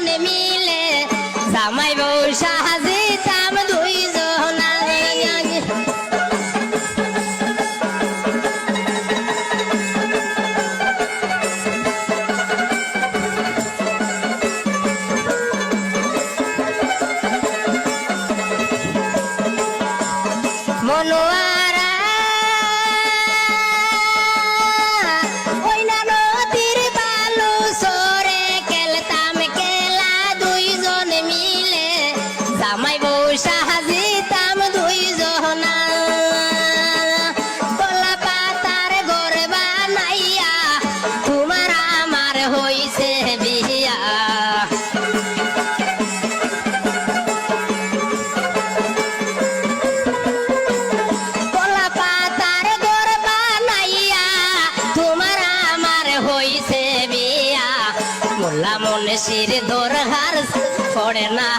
Let me. জামাই বউ সাহাজিতাম দুই জহনা। কলা পাতার গড় বানাইয়া, তোমার আমার হইছে বিয়া। মোল্লা মনে শির দোর হার পড়ে না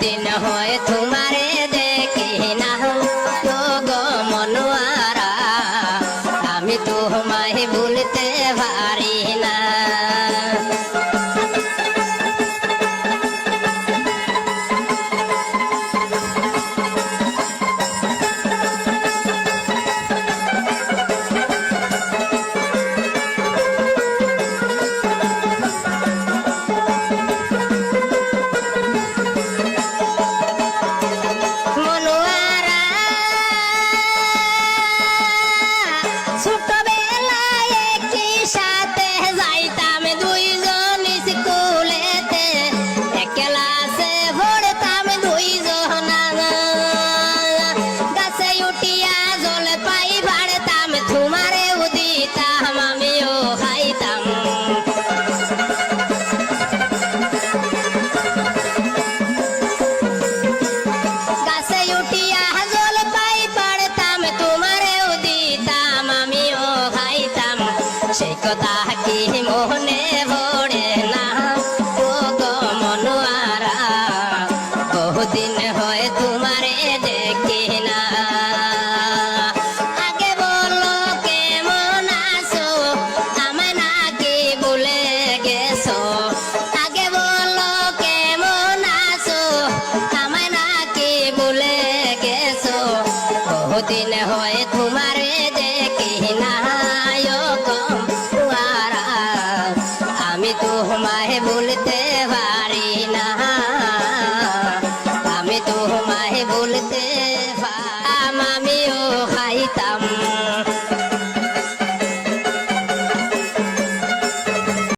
দিন হয় তো আমিও উঠিয়া পাই পারতাম তোমারেও দিতাম আমিও খাইতাম। সেই কথা 对